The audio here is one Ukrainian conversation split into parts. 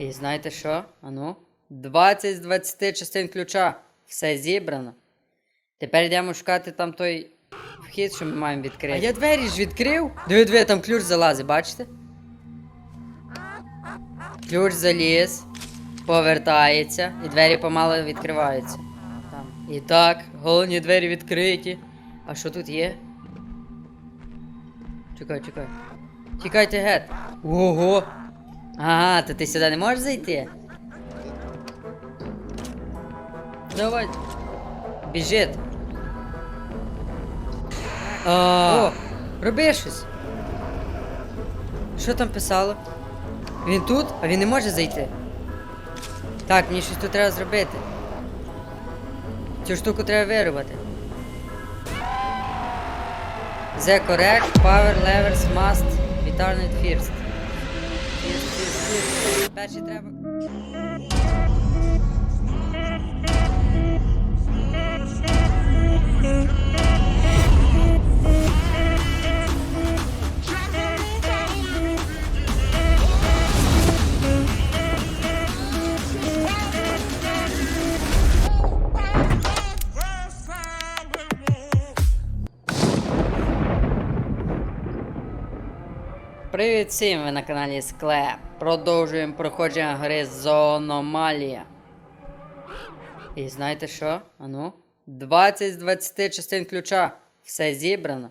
І знаєте що? Ану, 20 з 20 частин ключа. Все зібрано. Тепер йдемо шукати там той вхід, що ми маємо відкрити. А я двері ж відкрив. Диви, диви, там ключ залазить, бачите? Ключ заліз, повертається, і двері помало відкриваються. Там. І так, головні двері відкриті. А що тут є? Чекай, чекай. Тікайте геть. Ого! Ага, то ти сюди не можеш зайти? Давай. Біжить. А, О, роби щось. Що там писало? Він тут, а він не може зайти. Так, мені щось тут треба зробити. Цю штуку треба вирубати. The correct power levers must be turned first. Перші треба. Привіт всім! Ви на каналі Склеп. Продовжуємо проходження гри Зоономалія. І знаєте що? Ану? 20 з 20 частин ключа. Все зібрано.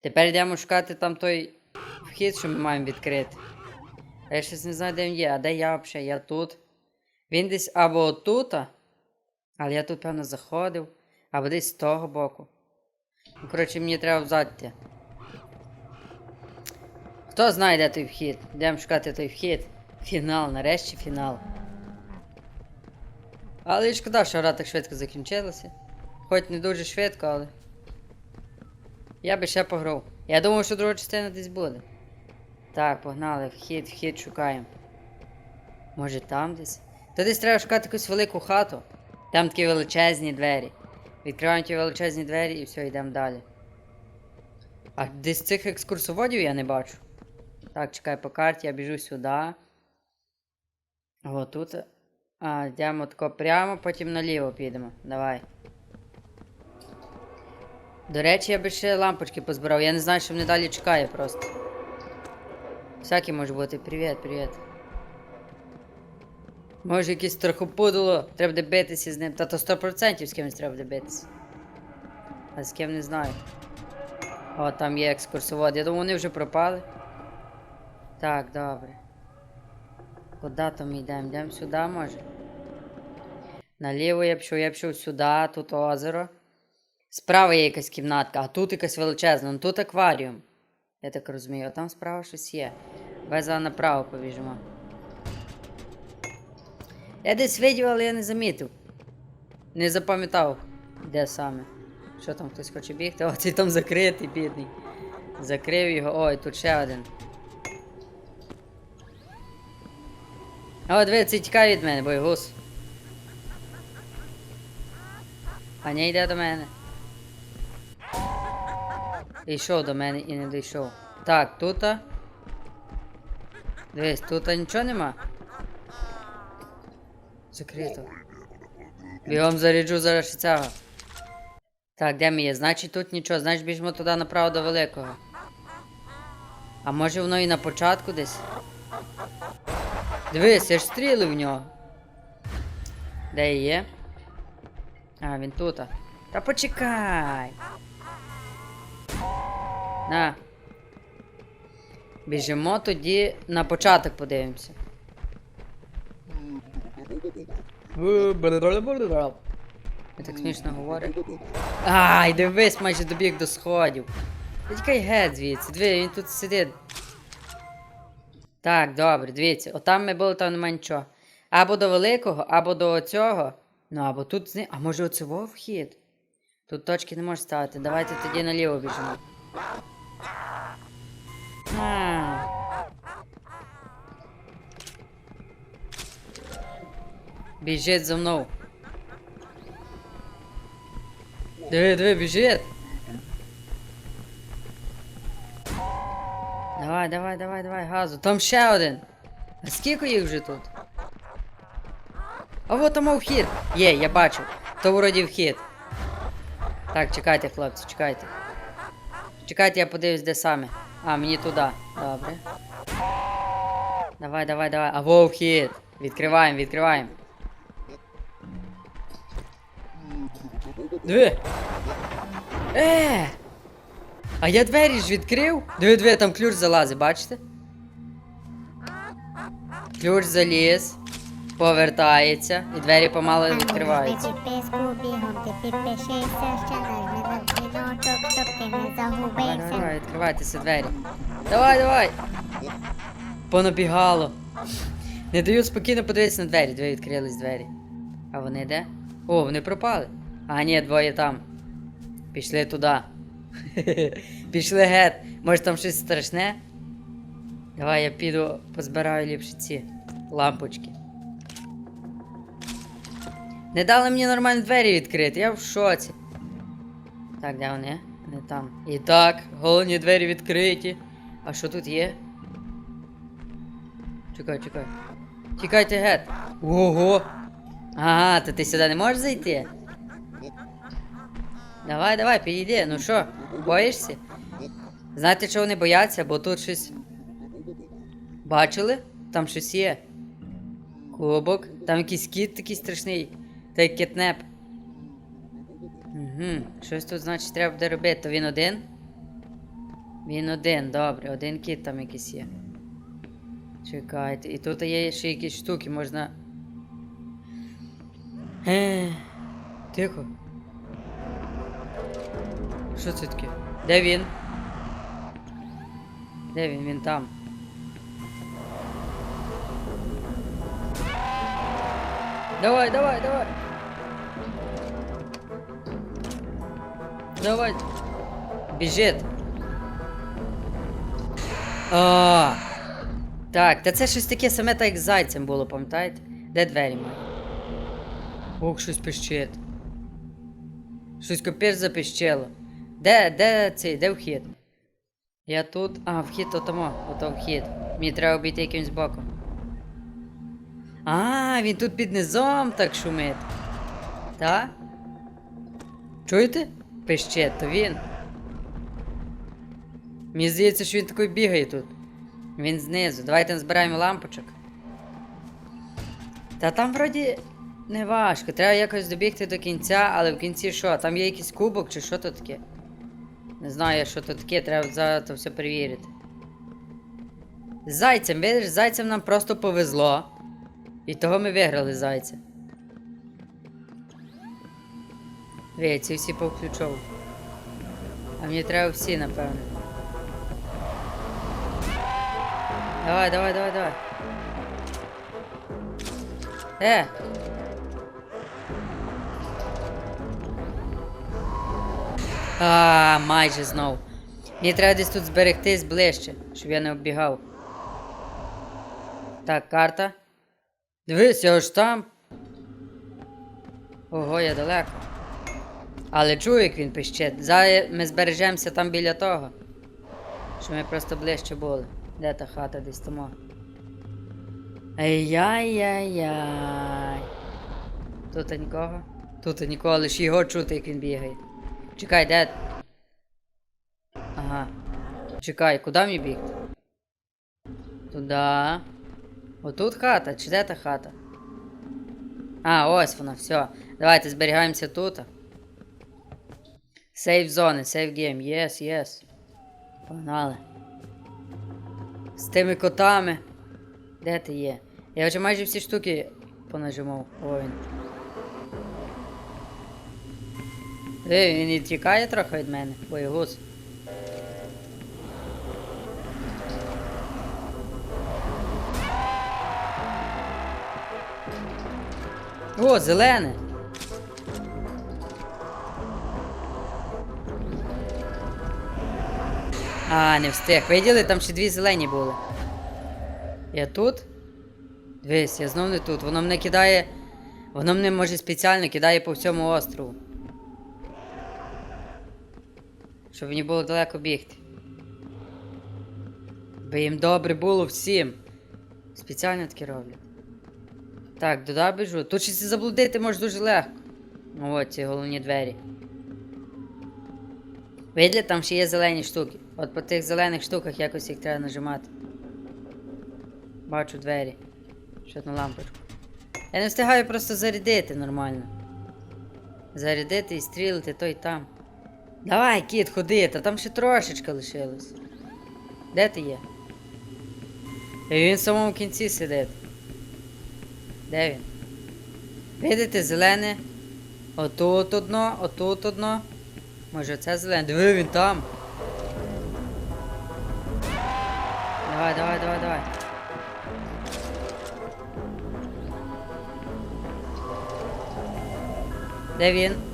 Тепер йдемо шукати там той вхід, що ми маємо відкрити. Я щось не знаю, де він є. А де я взагалі? Я тут. Він десь або отут, але я тут, певно, заходив, або десь з того боку. Ну, коротше, мені треба взяти. Хто знає, де той вхід? Йдемо шукати той вхід. Фінал, нарешті фінал. Але шкода, що гра так швидко закінчилася. Хоч не дуже швидко, але. Я би ще пограв. Я думав, що друга частина десь буде. Так, погнали, вхід, вхід шукаємо. Може там десь? То десь треба шукати якусь велику хату. Там такі величезні двері. Відкриваємо ті величезні двері і все, йдемо далі. А десь цих екскурсоводів я не бачу. Так, чекай по карті, я біжу сюди. О, тут. А, йдемо тако прямо, потім наліво підемо. Давай. До речі, я би ще лампочки позбирав. Я не знаю, що мене далі чекає просто. Всяке може бути. Привіт, привіт. Може якесь страхопудало, треба буде з ним. Та то 100% з кимось треба буде битися. А з ким не знаю. О, там є екскурсовод. Я думаю, вони вже пропали. Так, добре. Куди то ми йдемо? Йдемо сюди, може? Наліво я пішов, я пішов сюди, тут озеро. Справа є якась кімнатка, а тут якась величезна, ну тут акваріум. Я так розумію, а там справа щось є. Зараз направо побіжимо. Я десь видів, але я не замітив. Не запам'ятав, де саме. Що там хтось хоче бігти? О, цей там закритий, бідний. Закрив його. Ой, тут ще один. О, диви, цей тікає від мене, бойгус. А не йде до мене. Йшов до мене і не дійшов. Так, тут. Дивись, тут нічого нема. Закрито. Бігом заряджу зараз цього. Так, де ми є? Значить тут нічого, значить біжимо туди направо до великого. А може воно і на початку десь? Дивись, я ж стріли в нього. Де є? А, він тут. Та почекай. На. Біжимо тоді на початок подивимося. Я так смішно говорю. Ай, дивись, майже добіг до сходів. Тікай геть звідси, диви, він тут сидить. Так, добре, дивіться, отам ми були, там нема нічого. Або до великого, або до цього. Ну, або тут зни. А може оцього вхід? Тут точки не можеш ставити. Давайте тоді наліво біжимо. Біжить за мною. Диви, диви, біжить. Давай, давай, давай, давай, газу. Там ще один. А скільки їх вже тут? А от там вхід. Є, я бачу. То вроді вхід. Так, чекайте, хлопці, чекайте. Чекайте, я подивлюсь, де саме. А, мені туди. Добре. Давай, давай, давай. А во вхід. Відкриваємо, відкриваємо. Диви. Е! А я двері ж відкрив. Диви, диви, там ключ залазить, бачите? Ключ заліз, повертається, і двері помало відкриваються. Давай, давай, давай, відкривайтеся двері. Давай, давай. Понабігало. Не дають спокійно подивитися на двері. Дві відкрились двері. А вони де? О, вони пропали. А, ні, двоє там. Пішли туди. Пішли геть. Може там щось страшне? Давай я піду позбираю ліпше ці лампочки. Не дали мені нормально двері відкрити, я в шоці. Так, де вони? Не там. І так, головні двері відкриті. А що тут є? Чекай, чекай. Тікайте геть. Ого! Ага, то ти сюди не можеш зайти? Давай, давай, підійди. Ну що, боїшся? Знаєте, чого вони бояться? Бо тут щось. Бачили? Там щось є. Кубок. Там якийсь кіт такий страшний. Та й кетнеп. Угу. Щось тут, значить, треба буде робити. То він один? Він один, добре, один кіт там якийсь є. Чекайте. І тут є ще якісь штуки, можна. Е, тихо. Що це таке? Де він? Де він? Він там. Давай, давай, давай. Давай. Біжить. А. Так, та це щось таке саме так як з зайцем було, пам'ятаєте? Де двері мої? Ох, щось пищить. Щось капець запищило. Де, де цей, де вхід? Я тут. А, вхід то тому, ото вхід. Мені треба обійти якимось боком. А, він тут під низом так шумить. Та? Чуєте? Пищить, то він. Мені здається, що він такий бігає тут. Він знизу. Давайте збираємо лампочок. Та там вроді не важко. Треба якось добігти до кінця, але в кінці що? Там є якийсь кубок чи що то таке? Не знаю, що то таке, треба зараз то все перевірити. З Зайцем, видиш, з зайцем нам просто повезло. І того ми виграли зайця. Ви, ці всі повключов. А мені треба всі, напевно. Давай, давай, давай, давай. Е! А, майже знов. Мені треба десь тут зберегтись ближче, щоб я не оббігав. Так, карта. Дивись, я аж там. Ого, я далеко. Але чую, як він пищить. Зараз ми збережемося там біля того. Щоб ми просто ближче були. Де та хата десь тому? Ай-яй-яй-яй. Тут нікого? Тут нікого, лише його чути, як він бігає. Чекай, де? Ага. Чекай, куди мені бігти? Туда. Отут хата, чи де та хата? А, ось вона, все. Давайте зберігаємося тут. Сейф зони, сейф гейм, єс, єс. Погнали. З тими котами. Де ти є? Я вже майже всі штуки понажимав. О, він. Він і тікає трохи від мене, боєгуз. О, зелене. А, не встиг. Виділи, там ще дві зелені були. Я тут? Дивись, я знов не тут. Воно мене кидає. Воно мене може спеціально кидає по всьому острову. Щоб мені було далеко бігти. Би їм добре було всім. Спеціально таке роблять. Так, туди біжу. Тут щось заблудити може дуже легко. От ці головні двері. Видля, там ще є зелені штуки. От по тих зелених штуках якось їх треба нажимати. Бачу двері. Ще одну лампочку. Я не встигаю просто зарядити нормально. Зарядити і стрілити той там. Давай, кіт, ходи, та там ще трошечки лишилось. Де ти є? І він в самому кінці сидить. Де він? Видите, зелене? Отут одно, отут одно. Може це зелене? Диви, він там. Давай, давай, давай, давай. Де він?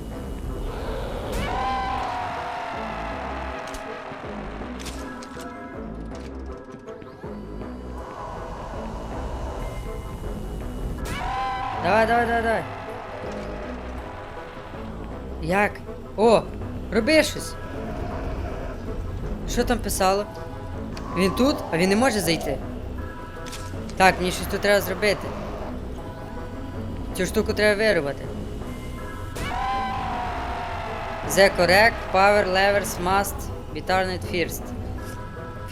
Давай, давай, давай, давай. Як? О! Роби щось. Що там писало? Він тут, а він не може зайти. Так, мені щось тут треба зробити. Цю штуку треба вирубати. The correct power levers must be turned first.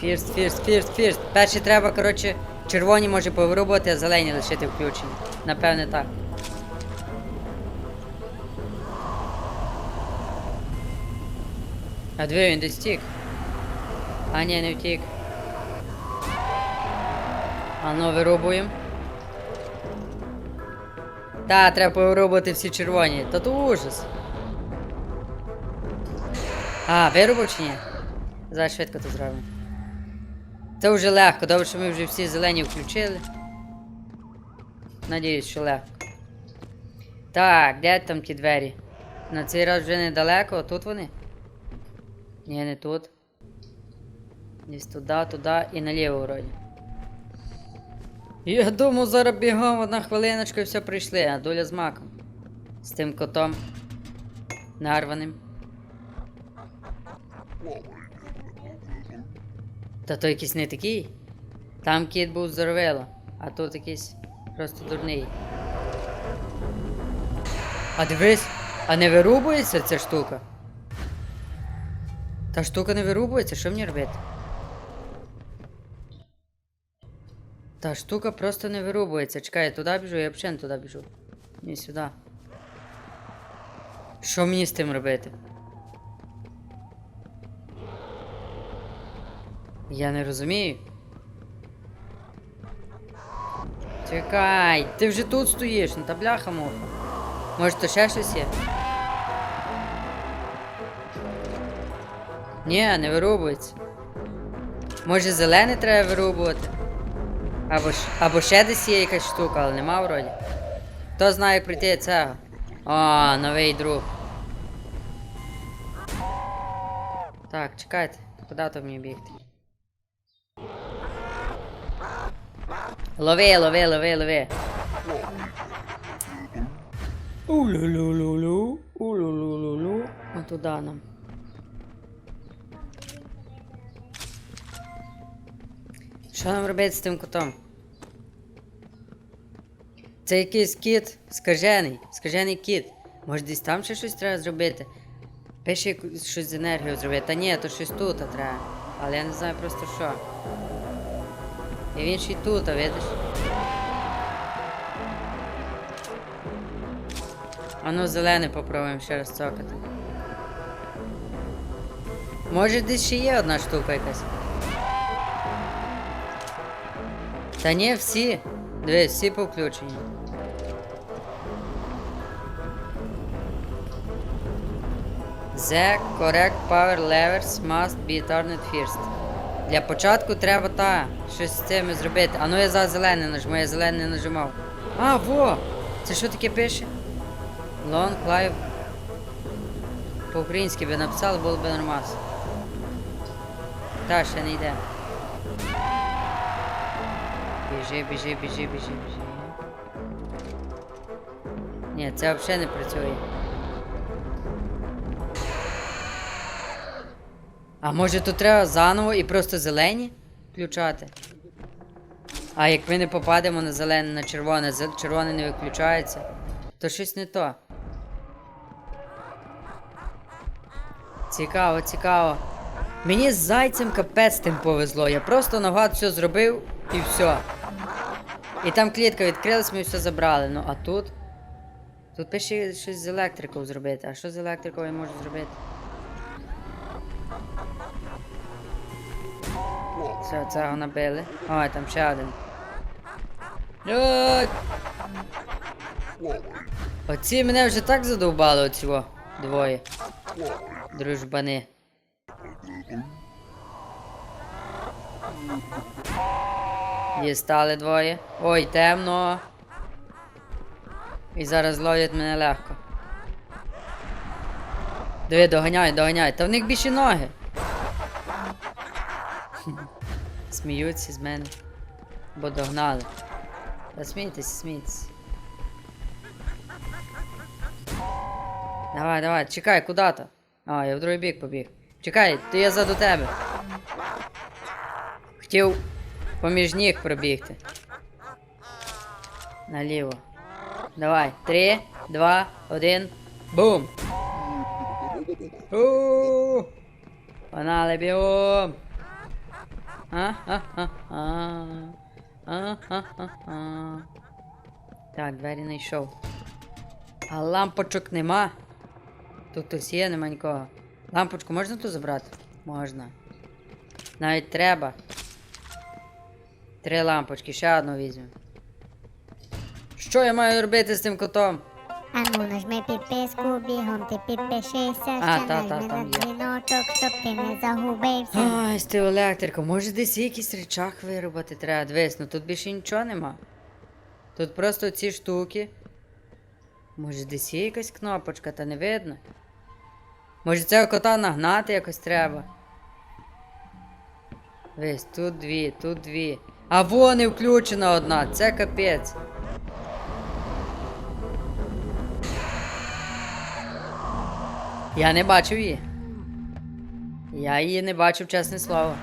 First, first, first, first. Перші треба, коротше, червоні може повирубувати, а зелені лишити включені. Напевне так. А диви, він десь втік. А ні, не втік. А ну вирубуємо. Та, треба повирубувати всі червоні. Та то ужас. А, вирубав чи ні? Зараз швидко це зробимо. Це вже легко, добре, що ми вже всі зелені включили. Надіюсь, що легко. Так, де там ті двері? На цей раз вже недалеко, тут вони? Ні, не тут. Десь туди, туди і наліво вроді. Я думав, зараз бігом одна хвилиночка і все прийшли, а доля з маком. З тим котом. Нарваним. Та то якийсь не такий. Там кіт був здоровело, а тут якийсь просто дурний. А дивись, а не вирубується ця штука? Та штука не вирубується, що мені робити? Та штука просто не вирубується. Чекай, я туди біжу, я взагалі не туди біжу. Ні, сюди. Що мені з тим робити? Я не розумію. Чекай, ти вже тут стоїш, ну та бляха муха. Може то ще щось є? Ні, не вирубується. Може зелене треба вирубувати? Або, або ще десь є якась штука, але нема вроді. Хто знає як прийти цього? О, новий друг. Так, чекайте, куди то мені бігти? Лови, лови, лови, лови. Улю-лю-лю-лю, улю-лю-лю-лю. А туди нам. Що нам робити з тим котом? Це якийсь кіт скажений, скажений кіт. Може десь там ще щось треба зробити? Пише щось з енергією зробити. Та ні, то щось тут треба. Але я не знаю просто що. І він ще й тут, а видиш? А ну зелене попробуємо ще раз цокати. Може десь ще є одна штука якась. Та ні, всі. Дивись, всі повключені. The correct power levers must be turned first. Для початку треба та щось з цим зробити. А ну я за зелене нажму, я зелене нажимав. А, во! Це що таке пише? Long live. По-українськи би написали, було б нормально. Та, ще не йде. Біжи, біжи, біжи, біжи, біжи. Ні, це взагалі не працює. А може тут треба заново і просто зелені включати? А як ми не попадемо на зелене, на червоне, червоне не виключається, то щось не то. Цікаво, цікаво. Мені з зайцем капець тим повезло. Я просто наугад все зробив і все. І там клітка відкрилась, ми все забрали. Ну а тут. Тут пише щось з електрикою зробити. А що з електрикою я можу зробити? Все, цього набили. Ой, там ще один. Оці мене вже так задовбали оцього двоє. Дружбани. Дістали двоє. Ой, темно. І зараз ловлять мене легко. Диви, доганяй, доганяй. Та в них більше ноги. Сміються з мене. Бо догнали. Та смійтеся, смійтеся. Давай, давай, чекай, куди то? А, я в другий бік побіг. Чекай, то я заду тебе. Хотів поміж ніг пробігти. Наліво. Давай. Три, два, один. Бум! Погнали бігом! А-ха-ха-ха. А-ха-ха-ха. Так, двері знайшов. А лампочок нема. Тут хтось є, нема нікого. Лампочку можна тут забрати? Можна. Навіть треба. Три лампочки, ще одну візьмемо. Що я маю робити з цим котом? Ану, нажми підписку, бігом ти підпишися, А, ще та, та, нажми там на є. дзвіночок, щоб ти не загубився. Ай, з тою електрикою. Може десь якийсь речах вирубати треба. Дивись, ну тут більше нічого нема. Тут просто ці штуки. Може десь є якась кнопочка, та не видно. Може цього кота нагнати якось треба. Дивись, тут дві, тут дві. А во не включена одна, це капець. Я не бачив її. Я її не бачив, чесне слово.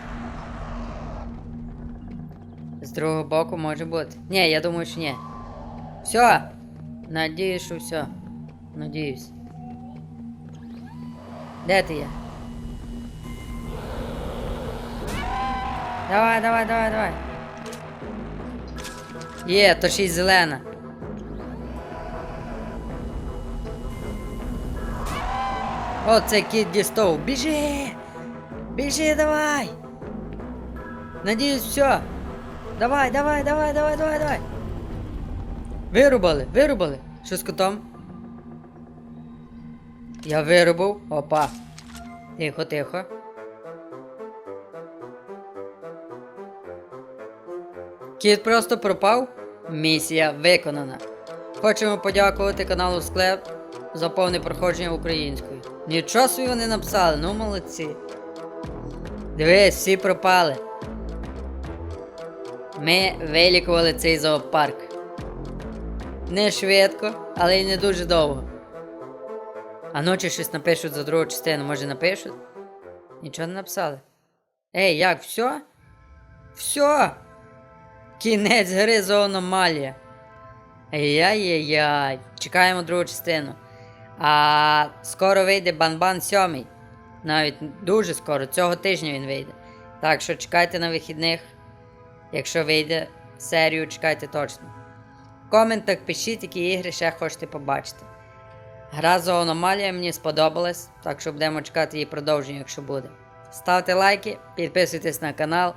З другого боку може бути. Ні, я думаю, що ні. Все. Надіюсь, що все. Надіюсь. Де ти є? Давай, давай, давай, давай. Є, то ще зелена. О, це кіт дістов. Біжи! Біжи, давай! Надіюсь, все. Давай, давай, давай, давай, давай, давай. Вирубали, вирубали. Що з котом? Я вирубав. Опа. Тихо, тихо. Кіт просто пропав. Місія виконана. Хочемо подякувати каналу Склеп за повне проходження українською. Нічого собі вони написали, ну молодці. Дивись, всі пропали. Ми вилікували цей зоопарк. Не швидко, але й не дуже довго. А ночі щось напишуть за другу частину, може напишуть? Нічого не написали. Ей, як, все? Все! Кінець гри зоономалія. Яй-яй-яй. Чекаємо другу частину. А скоро вийде Банбан 7. Навіть дуже скоро, цього тижня він вийде. Так що чекайте на вихідних. Якщо вийде серію, чекайте точно. В коментах пишіть, які ігри ще хочете побачити. Гра Зоономалія мені сподобалась, так що будемо чекати її продовження, якщо буде. Ставте лайки, підписуйтесь на канал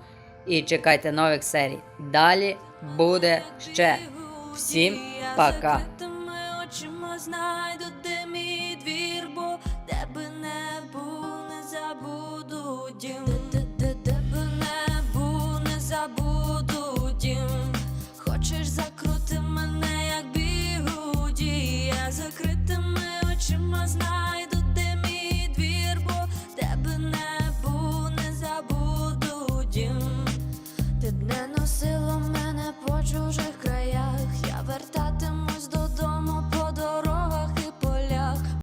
і чекайте нових серій. Далі буде ще. Всім пока!